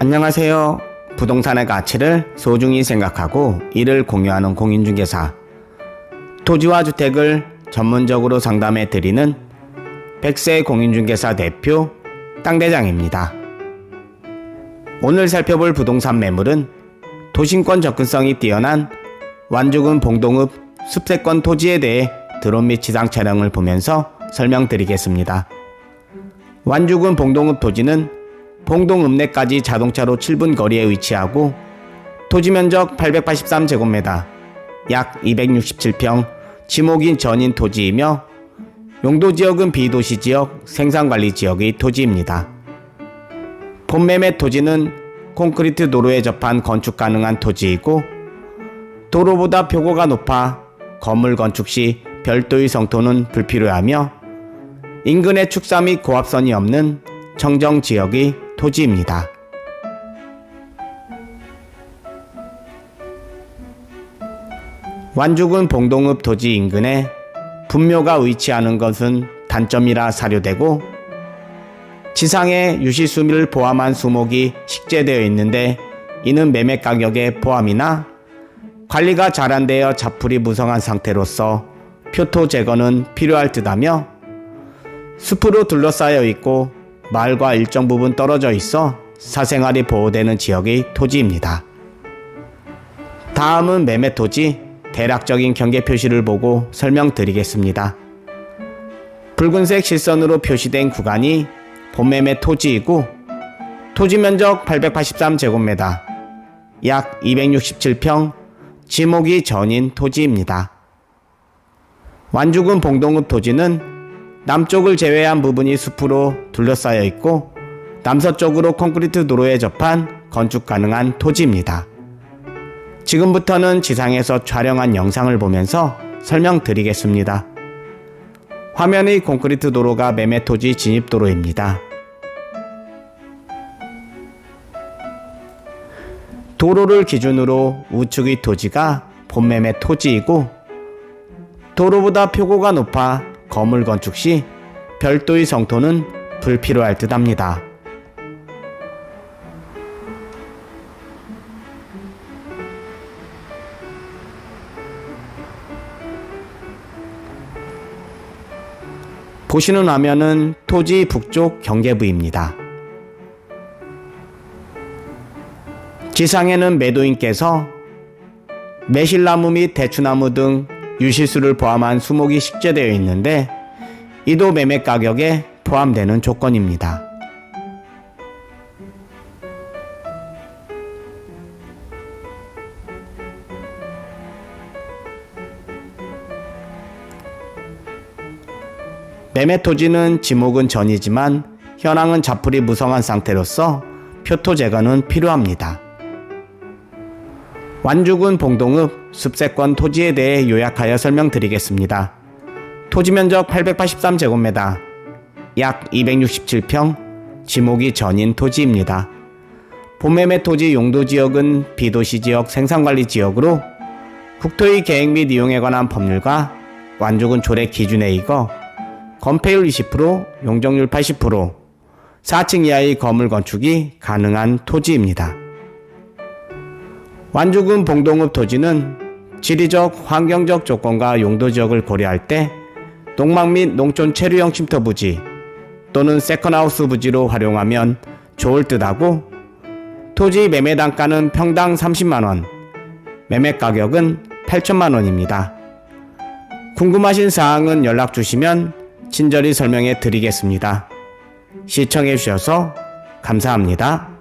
안녕하세요. 부동산의 가치를 소중히 생각하고 이를 공유하는 공인중개사 토지와 주택을 전문적으로 상담해 드리는 백세 공인중개사 대표 땅대장입니다. 오늘 살펴볼 부동산 매물은 도심권 접근성이 뛰어난 완주군 봉동읍 숲세권 토지에 대해 드론 및 지상 촬영을 보면서 설명드리겠습니다. 완주군 봉동읍 토지는 봉동읍내까지 자동차로 7분 거리에 위치하고 토지 면적 883제곱미터, 약 267평, 지목인 전인 토지이며 용도 지역은 비도시 지역, 생산관리 지역의 토지입니다. 본매매 토지는 콘크리트 도로에 접한 건축 가능한 토지이고 도로보다 표고가 높아 건물 건축 시 별도의 성토는 불필요하며 인근에 축사 및 고압선이 없는 청정 지역의 토지입니다. 완주군 봉동읍 토지 인근에 분묘가 위치하는 것은 단점이라 사료되고 지상에 유시수미를 포함한 수목이 식재되어 있는데 이는 매매 가격의 포함이나 관리가 잘 안 되어 자풀이 무성한 상태로서 표토 제거는 필요할 듯하며 숲으로 둘러싸여 있고 마을과 일정 부분 떨어져 있어 사생활이 보호되는 지역의 토지입니다. 다음은 매매 토지 대략적인 경계 표시를 보고 설명드리겠습니다. 붉은색 실선으로 표시된 구간이 본매매 토지이고 토지 면적 883제곱미터, 약 267평, 지목이 전인 토지입니다. 완주군 봉동읍 토지는 남쪽을 제외한 부분이 숲으로 둘러싸여 있고 남서쪽으로 콘크리트 도로에 접한 건축 가능한 토지입니다. 지금부터는 지상에서 촬영한 영상을 보면서 설명드리겠습니다. 화면의 콘크리트 도로가 매매 토지 진입 도로입니다. 도로를 기준으로 우측의 토지가 본매매 토지이고 도로보다 표고가 높아 건물 건축 시 별도의 성토는 불필요할 듯 합니다. 보시는 화면은 토지 북쪽 경계부입니다. 지상에는 매도인께서 매실나무 및 대추나무 등 유실수를 포함한 수목이 식재되어 있는데 이도 매매 가격에 포함되는 조건입니다. 매매 토지는 지목은 전이지만 현황은 자풀이 무성한 상태로서 표토 제거는 필요합니다. 완주군 봉동읍 숲세권 토지에 대해 요약하여 설명드리겠습니다. 토지 면적 883제곱미터, 약 267평, 지목이 전인 토지입니다. 본매매 토지 용도 지역은 비도시 지역 생산관리 지역으로 국토의 계획 및 이용에 관한 법률과 완주군 조례 기준에 이거 건폐율 20%, 용적률 80%, 4층 이하의 건물 건축이 가능한 토지입니다. 완주군 봉동읍 토지는 지리적, 환경적 조건과 용도 지역을 고려할 때 농막 및 농촌 체류형 쉼터 부지 또는 세컨하우스 부지로 활용하면 좋을 듯하고 토지 매매 단가는 평당 30만원, 매매 가격은 8천만원입니다. 궁금하신 사항은 연락 주시면 친절히 설명해 드리겠습니다. 시청해 주셔서 감사합니다.